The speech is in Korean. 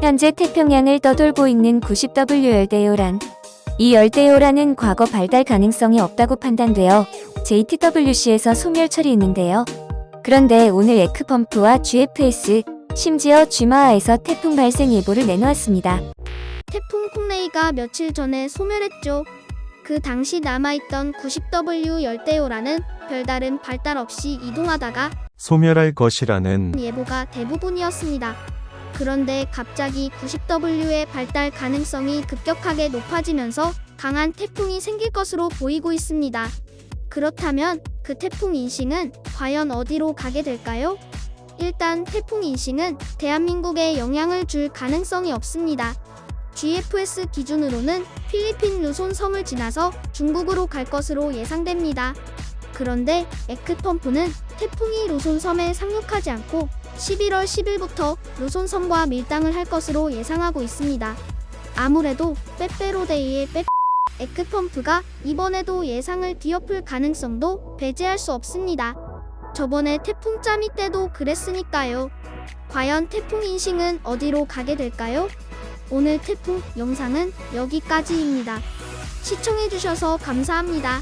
현재 태평양을 떠돌고 있는 90W 열대요란. 이 열대요란은 과거 발달 가능성이 없다고 판단되어 JTWC에서 소멸 처리했는데요. 그런데 오늘 에크펌프와 GFS, 심지어 쥐마하에서 태풍 발생 예보를 내놓았습니다. 태풍 콩레이가 며칠 전에 소멸했죠. 그 당시 남아있던 90W 열대요라는 별다른 발달 없이 이동하다가 소멸할 것이라는 예보가 대부분이었습니다. 그런데 갑자기 90W의 발달 가능성이 급격하게 높아지면서 강한 태풍이 생길 것으로 보이고 있습니다. 그렇다면 그 태풍 인싱은 과연 어디로 가게 될까요? 일단 태풍 인싱은 대한민국에 영향을 줄 가능성이 없습니다. GFS 기준으로는 필리핀 루손 섬을 지나서 중국으로 갈 것으로 예상됩니다. 그런데 에크펌프는 태풍이 루손 섬에 상륙하지 않고 11월 10일부터 루손 섬과 밀당을 할 것으로 예상하고 있습니다. 아무래도 빼빼로데이의 빼 에크펌프가 이번에도 예상을 뒤엎을 가능성도 배제할 수 없습니다. 저번에 태풍 짜미 때도 그랬으니까요. 과연 태풍 인싱은 어디로 가게 될까요? 오늘 태풍 영상은 여기까지입니다. 시청해주셔서 감사합니다.